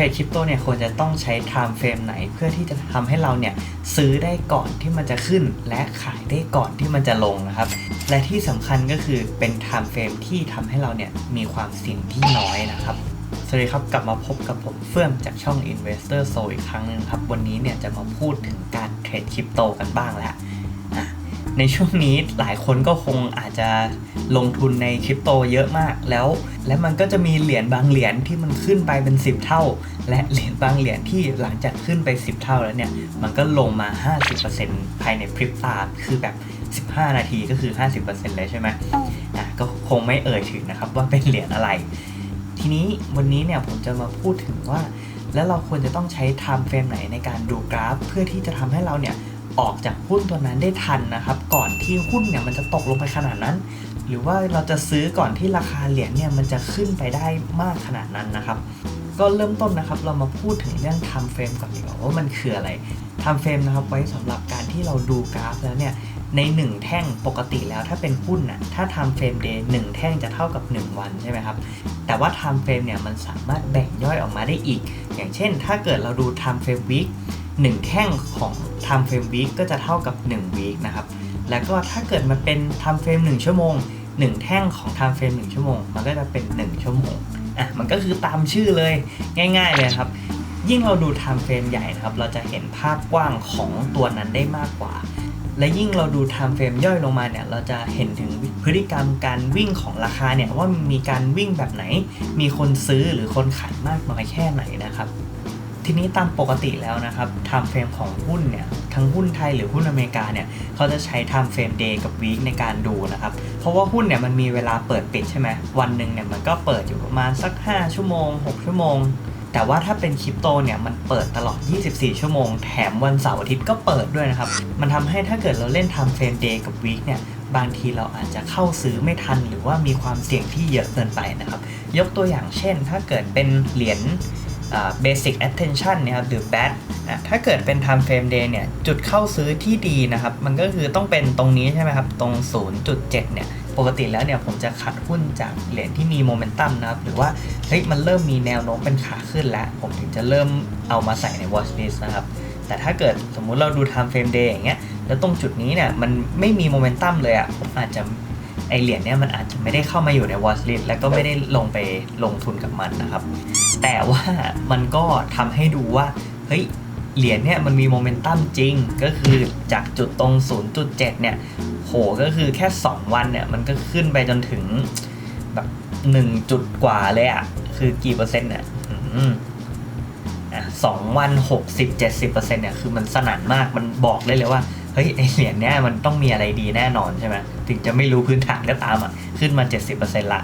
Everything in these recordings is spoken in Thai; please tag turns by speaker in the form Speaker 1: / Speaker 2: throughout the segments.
Speaker 1: รดคริปโตเนี่ยควรจะต้องใช้ time frame ไหน เพื่อที่จะทำให้เราเนี่ยซื้อได้ก่อนที่มันจะขึ้น และขายได้ก่อนที่มันจะลงนะครับ และที่สำคัญก็คือเป็น time frame ที่ทำให้เราเนี่ยมีความเสี่ยงที่น้อยนะครับสวัสดีครับ กลับมาพบกับผมเฟื่องจากช่อง Investor Soul อีกครั้งหนึ่งครับ วันนี้เนี่ยจะมาพูดถึงการเทรดคริปโตกันบ้างแล้วอะ ในช่วงนี้หลายคนก็คงอาจจะลงทุนในคริปโตเยอะมากแล้ว และมันก็จะมีเหรียญบางเหรียญที่มันขึ้นไปเป็น 10 เท่า และเหรียญบางเหรียญที่หลังจากขึ้นไป 10 เท่าแล้วเนี่ยมันก็ลงมา 50%ภายในพริบตาคือแบบ 15 นาทีก็คือ 50%เลยใช่ไหมอะก็คงไม่เอ่ยถึงนะครับว่าเป็นเหรียญอะไร ทีนี้วันนี้เนี่ยผมจะมาพูดถึงว่า แล้วเราควรจะต้องใช้ time frame ไหนในการดูกราฟ เพื่อที่จะทำให้เราเนี่ย ออกจากหุ้นตัวนั้นได้ทันนะครับ ก่อนที่หุ้นเนี่ยมันจะตกลงไปขนาดนั้น หรือว่าเราจะซื้อก่อนที่ราคาเหรียญเนี่ยมันจะขึ้นไปได้มากขนาดนั้นนะครับ ก็เริ่มต้นนะครับ เรามาพูดถึงเรื่อง time frame ก่อนดีกว่าว่ามันคืออะไร time frame นะครับไว้สำหรับการที่เราดูกราฟแล้วเนี่ยใน 1 แท่งปกติแล้วถ้าเป็นหุ้นน่ะถ้า time frame day 1แท่งจะเท่ากับ 1 วันใช่ไหมครับ แต่ว่า time frame เนี่ยมันสามารถแบ่งย่อยออกมาได้อีก อย่างเช่น ถ้าเกิดเราดู time frame week 1แท่งของ time frame week ก็จะเท่ากับ 1 week นะครับ แล้วก็ถ้าเกิดมันเป็น time frame 1 ชั่วโมง 1 แท่งของ time frame 1 ชั่วโมง มันก็จะเป็น 1 ชั่วโมง อะ มันก็คือตามชื่อเลยง่าย ๆ เลยครับ ยิ่งเราดู time frame ใหญ่นะครับ เราจะเห็นภาพกว้างของตัวนั้นได้มากกว่า และยิ่งเราดู time frame ย่อยลงมาเนี่ย เราจะเห็นถึงพฤติกรรมการวิ่งของราคาเนี่ยว่ามีการวิ่งแบบไหน มีคนซื้อหรือคนขายมากน้อยแค่ไหนนะครับ ทีนี้ตามปกติแล้วนะครับ time frame ของหุ้นเนี่ยทั้งหุ้นไทยหรือหุ้นอเมริกาเนี่ยเขาจะใช้ time frame day กับ week ในการดูนะครับ เพราะว่าหุ้นเนี่ยมันมีเวลาเปิดปิดใช่ไหมวันหนึ่งเนี่ยมันก็เปิดอยู่ประมาณสัก 5 ชั่วโมง 6 ชั่วโมง แต่ว่าถ้าเป็นคริปโตเนี่ยมันเปิดตลอด 24 ชั่วโมง แถมวันเสาร์อาทิตย์ก็เปิดด้วยนะครับ มันทำให้ถ้าเกิดเราเล่น time frame day กับ week เนี่ยบางทีเราอาจจะเข้าซื้อไม่ทันหรือว่ามีความเสี่ยงที่เยอะเกินไปนะครับ ยกตัวอย่างเช่น ถ้าเกิดเป็นเหรียญ basic attention นะครับหรือ BAT อะถ้าเกิดเป็น time frame day เนี่ยจุดเข้าซื้อที่ดีนะครับ มันก็คือต้องเป็นตรงนี้ใช่ไหมครับ ตรง 0.7 เนี่ยปกติแล้วเนี่ยผมจะคัดหุ้นจากเหรียญที่มีโมเมนตัมนะครับ หรือว่าเฮ้ยมันเริ่มมีแนวโน้มเป็นขาขึ้นแล้ว ผมถึงจะเริ่มเอามาใส่ใน watch list นะครับ แต่ถ้าเกิดสมมุติเราดู time frame day อย่างเงี้ยแล้วตรงจุดนี้เนี่ยมันไม่มีโมเมนตัมเลยอะ่ะผมอาจจะ ไอเหรียญเนี่ยมันอาจจะไม่ได้เข้ามาอยู่ใน watch list แล้วก็ไม่ได้ลงไปลงทุนกับมันนะครับ แต่ว่ามันก็ทำให้ดูว่า เฮ้ยเหรียญเนี่ยมันมีโมเมนตัมจริง ก็คือจากจุดตรง 0.7 เนี่ย โหก็คือแค่ 2 วันเนี่ย มันก็ขึ้นไปจนถึงแบบ1จุดกว่าเลยอะ่ะคือกี่เปอร์เซ็นต์เนี่ยอะสองวัน 60-70%เนี่ย คือมันสนั่นมาก มันบอกเลยเลยว่า เฮ้ยไอเหรียญเนี่ยมันต้องมีอะไรดีแน่นอนใช่ไหมถึงจะไม่รู้พื้นฐานก็ตามอะขึ้นมา 70%ละ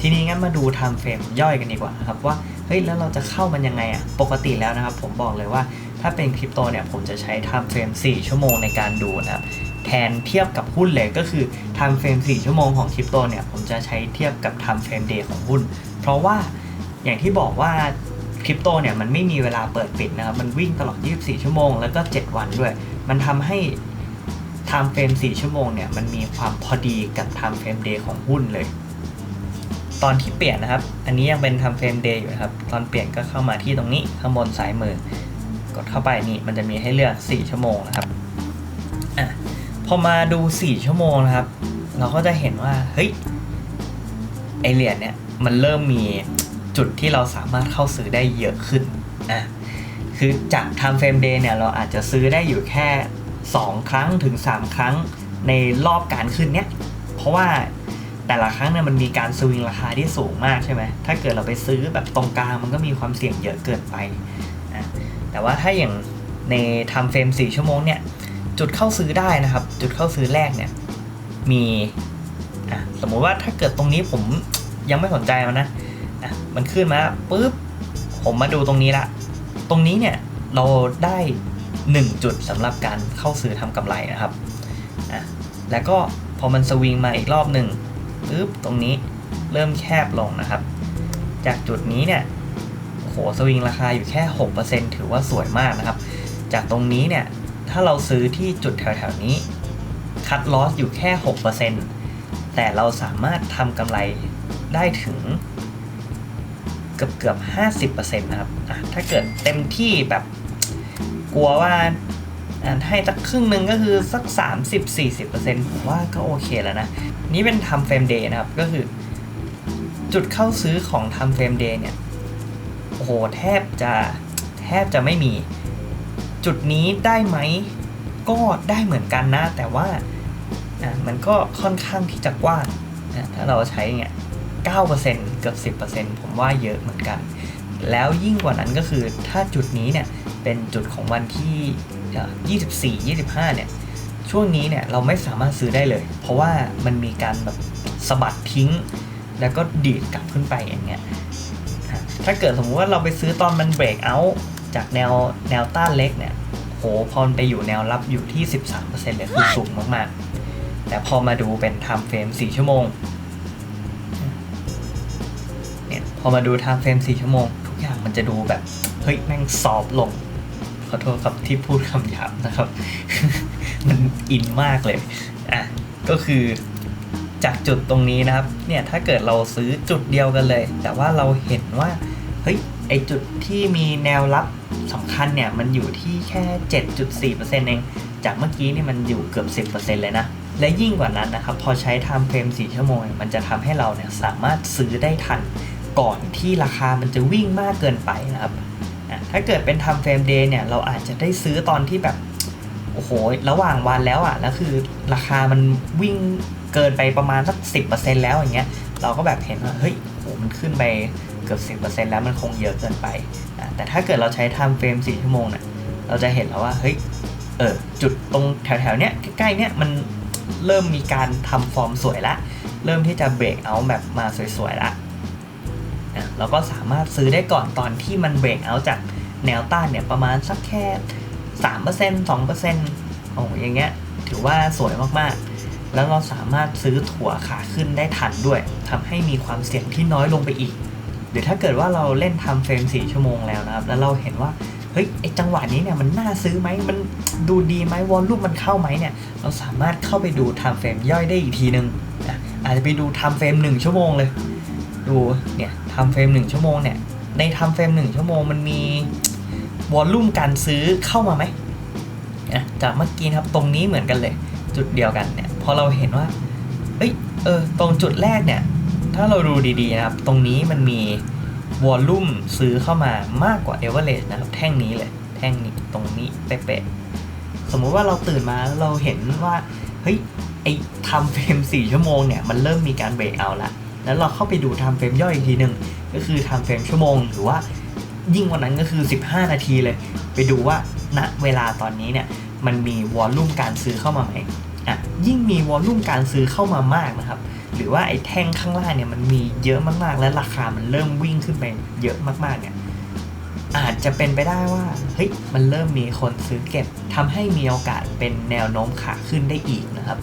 Speaker 1: ทีนี้งั้นมาดู time frame ย่อยกันดีกว่านะครับว่าเฮ้ยแล้วเราจะเข้ามันยังไงอะปกติแล้วนะครับ ผมบอกเลยว่าถ้าเป็นคริปโตเนี่ยผมจะใช้ time frame 4ชั่วโมงในการดูนะครับแทนเทียบกับหุ้นเลยก็คือ time frame 4ชั่วโมงของคริปโตเนี่ยผมจะใช้เทียบกับ time frame day ของหุ้น เพราะว่าอย่างที่บอกว่าคริปโตเนี่ยมันไม่มีเวลาเปิดปิดนะครับมันวิ่งตลอด 24 ชั่วโมงแล้วก็ 7 วันด้วย มันทำให้ time frame 4 ชั่วโมงเนี่ย มันมีความพอดีกับ time frame day ของหุ้นเลย ตอนที่เปลี่ยนนะครับ อันนี้ยังเป็น time frame day อยู่นะครับ ตอนเปลี่ยนก็เข้ามาที่ตรงนี้ข้างบนซ้ายมือ กดเข้าไปนี่มันจะมีให้เลือก 4 ชั่วโมงนะครับอะพอมาดู 4 ชั่วโมงนะครับ เราก็จะเห็นว่า เฮ้ย ไอเหรียญเนี่ย มันเริ่มมีจุดที่เราสามารถเข้าซื้อได้เยอะขึ้นอะ คือจาก time frame day เนี่ยเราอาจจะซื้อได้อยู่แค่ 2 ครั้งถึง 3 ครั้งในรอบการขึ้นเนี้ย เพราะว่าแต่ละครั้งเนี่ยมันมีการสวิงราคาที่สูงมากใช่ไหมถ้าเกิดเราไปซื้อแบบตรงกลางมันก็มีความเสี่ยงเยอะเกินไปอะแต่ว่าถ้าอย่างใน time frame 4 ชั่วโมงเนี่ยจุดเข้าซื้อได้นะครับ จุดเข้าซื้อแรกเนี่ยมีอะสมมุติว่าถ้าเกิดตรงนี้ผมยังไม่สนใจมันนะอะมันขึ้นมาปุ๊บ ผมมาดูตรงนี้ละ ตรงนี้เนี่ยเราได้ 1 จุดสำหรับการเข้าซื้อทำกำไรนะครับอะแล้วก็พอมันสวิงมาอีกรอบหนึ่งปุ๊บตรงนี้เริ่มแคบลงนะครับ จากจุดนี้เนี่ยโหสวิงราคาอยู่แค่ 6%ถือว่าสวยมากนะครับ จากตรงนี้เนี่ยถ้าเราซื้อที่จุดแถวๆนี้ คัดลอสอยู่แค่ 6%แต่เราสามารถทำกำไรได้ถึง กือบเกือบห้าสิบเปอร์เซ็นต์นะครับถ้าเกิดเต็มที่แบบกลัวว่าให้สักครึ่งหนึ่งก็คือสัก 30-40%ผมว่าก็โอเคแล้วนะ นี่เป็น time frame day นะครับ ก็คือ จุดเข้าซื้อของ time frame day เนี่ย โอ้โห แทบจะแทบจะไม่มี จุดนี้ได้ไหม ก็ได้เหมือนกันนะ แต่ว่ามันก็ค่อนข้างที่จะกว้างนะถ้าเราใช้เนี่ย 9%เกือบ10%ผมว่าเยอะเหมือนกัน แล้วยิ่งกว่านั้นก็คือถ้าจุดนี้เนี่ยเป็นจุดของวันที่เอ่อ24 25 เนี่ย ช่วงนี้เนี่ยเราไม่สามารถซื้อได้เลย เพราะว่ามันมีการแบบสะบัดทิ้ง แล้วก็ดีดกลับขึ้นไปอย่างเงี้ยถ้าเกิดสมมุติว่าเราไปซื้อตอนมันเบรกเอาจากแนวแนวต้านเล็กเนี่ยโหพอนไปอยู่แนวรับอยู่ที่ 13%เลยคือสูงมากๆ แต่พอมาดูเป็น time frame 4ชั่วโมง พอมาดู time frame 4ชั่วโมง ทุกอย่างมันจะดูแบบ เฮ้ย แม่งซอฟต์ลง ขอโทษครับที่พูดคำหยาบนะครับ มันอินมากเลย อะ ก็คือจากจุดตรงนี้นะครับ เนี่ยถ้าเกิดเราซื้อจุดเดียวกันเลย แต่ว่าเราเห็นว่า เฮ้ย ไอจุดที่มีแนวรับสำคัญเนี่ย มันอยู่ที่แค่ 7.4%เองจากเมื่อกี้นี่มันอยู่เกือบ 10%เลยนะ และยิ่งกว่านั้นนะครับ พอใช้ time frame 4ชั่วโมง มันจะทำให้เราเนี่ยสามารถซื้อได้ทัน ก่อนที่ราคามันจะวิ่งมากเกินไปนะครับ ถ้าเกิดเป็น time frame day เนี่ย เราอาจจะได้ซื้อตอนที่แบบ โอ้โห ระหว่างวันแล้วอะ แล้วคือราคามันวิ่งเกินไปประมาณสัก10%แล้วอย่างเงี้ย เราก็แบบเห็นว่า เฮ้ยโหมันขึ้นไปเกือบ 10%แล้วมันคงเยอะเกินไป แต่ถ้าเกิดเราใช้ time frame 4ชั่วโมงเนี่ย เราจะเห็นแล้วว่า เฮ้ย เออ จุดตรงแถวๆเนี้ยใกล้ๆเนี้ยมันเริ่มมีการทำฟอร์มสวยละ เริ่มที่จะเบรกเอาแบบมาสวยๆละ เราก็สามารถซื้อได้ก่อนตอนที่มันเบรกเอาจากแนวต้านเนี่ยประมาณสักแค่3% 2%โอ้อย่างเงี้ยถือว่าสวยมากๆ แล้วเราสามารถซื้อถั่วขาขึ้นได้ทันด้วยทำให้มีความเสี่ยงที่น้อยลงไปอีก หรือถ้าเกิดว่าเราเล่นทำเฟรม 4 ชั่วโมงแล้วนะครับ แล้วเราเห็นว่าเฮ้ยไอจังหวะนี้เนี่ยมันน่าซื้อไหมมันดูดีไหมวอลลุ่มมันเข้าไหมเนี่ย เราสามารถเข้าไปดูทม์เฟรมย่อยได้อีกทีนึงอะอาจจะไปดูทม์เฟรม 1 ชั่วโมงเลย ดูเนี่ยทม์เฟรม1ชั่วโมงเนี่ย ในทม์เฟรม1ชั่วโมงมันมีวอลลุ่มการซื้อเข้ามาไหมอะจากเมื่อกี้ครับตรงนี้เหมือนกันเลย จุดเดียวกันเนี่ยพอเราเห็นว่าเอ้ยเออตรงจุดแรกเนี่ย ถ้าเราดูดีๆนะครับ ตรงนี้มันมีวอลลุ่มซื้อเข้ามามากกว่าเอเวอเรสนะครับ แท่งนี้เลย แท่งนี้ตรงนี้เป๊ะๆสมมุติว่าเราตื่นมาเราเห็นว่าเฮ้ยไอ้ทำเฟรม4ชั่วโมงเนี่ย มันเริ่มมีการเบรกเอาละ แล้วเราเข้าไปดูทำเฟรมย่อยอีกทีหนึ่งก็คือทำเฟรมชั่วโมง หรือว่ายิ่งกวันนั้นก็คือ 15 นาทีเลย ไปดูว่าณเวลาตอนนี้เนี่ยมันมีวอลลุ่มการซื้อเข้ามาไหมอะยิ่งมีวอลลุ่มการซื้อเข้ามามากนะครับ หรือว่าไอ้แท่งข้างล่างเนี่ยมันมีเยอะมากๆ และราคามันเริ่มวิ่งขึ้นไปเยอะมากๆเนี่ยอาจจะเป็นไปได้ว่าเฮ้ยมันเริ่มมีคนซื้อเก็บทำให้มีโอกาสเป็นแนวโน้มขาขึ้นได้อีกนะครับ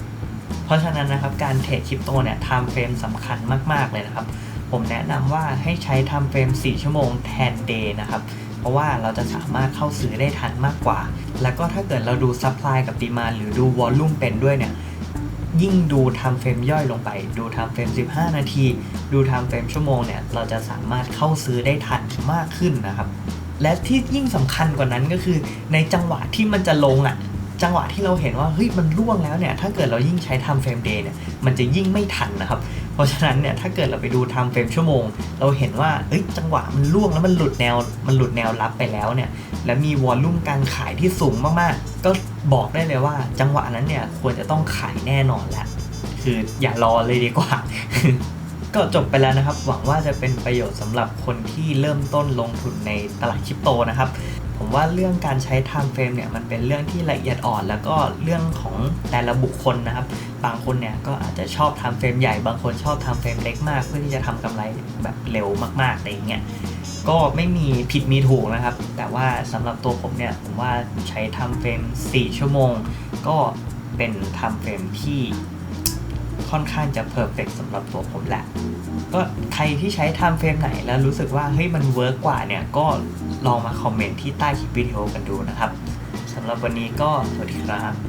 Speaker 1: เพราะฉะนั้นนะครับการเทรดคริปโตเนี่ยไทม์เฟรมสำคัญมาก ๆ เลยนะครับ ผมแนะนำว่าให้ใช้ไทม์เฟรม 4 ชั่วโมงแทนเดย์นะครับ เพราะว่าเราจะสามารถเข้าซื้อได้ทันมากกว่า แล้วก็ถ้าเกิดเราดูซัพพลายกับดีมาหรือดูวอลลุ่มเป็นด้วยเนี่ยยิ่งดูไทม์เฟรมย่อยลงไป ดูไทม์เฟรม 15 นาที ดูไทม์เฟรมชั่วโมงเนี่ย เราจะสามารถเข้าซื้อได้ทันมากขึ้นนะครับ และที่ยิ่งสำคัญกว่านั้นก็คือในจังหวะที่มันจะลงอะ จังหวะที่เราเห็นว่าเฮ้ยมันร่วงแล้วเนี่ยถ้าเกิดเรายิ่งใช้ time frame day เนี่ยมันจะยิ่งไม่ทันนะครับ เพราะฉะนั้นเนี่ยถ้าเกิดเราไปดู time frame ชั่วโมง เราเห็นว่าเอ้ยจังหวะมันร่วงแล้วมันหลุดแนวมันหลุดแนวรับไปแล้วเนี่ยและมีวอลลุ่มการขายที่สูงมากๆ ก็บอกได้เลยว่า จังหวะนั้นเนี่ยควรจะต้องขายแน่นอนแหละคืออย่ารอเลยดีกว่าก็จบไปแล้วนะครับ หวังว่าจะเป็นประโยชน์สำหรับคนที่เริ่มต้นลงทุนในตลาดคริปโตนะครับ ผมว่าเรื่องการใช้ time frame เนี่ยมันเป็นเรื่องที่ละเอียดอ่อน แล้วก็เรื่องของแต่ละบุคคลนะครับ บางคนเนี่ยก็อาจจะชอบ time frame ใหญ่ บางคนชอบ time frame เล็กมาก เพื่อที่จะทำกำไรแบบเร็วมากๆอะไรอย่างเงี้ยก็ไม่มีผิดมีถูกนะครับ แต่ว่าสำหรับตัวผมเนี่ยผมว่าใช้ time frame 4 ชั่วโมง ก็เป็น time frame ที่ ค่อนข้างจะเพอร์เฟกสำหรับตัวผมแหละ ก็ใครที่ใช้ไทม์เฟรมไหนแล้วรู้สึกว่าเฮ้ยมันเวิร์กกว่าเนี่ย ก็ลองมาคอมเมนต์ที่ใต้คลิปวิดีโอกันดูนะครับสำหรับวันนี้ก็สวัสดีครับ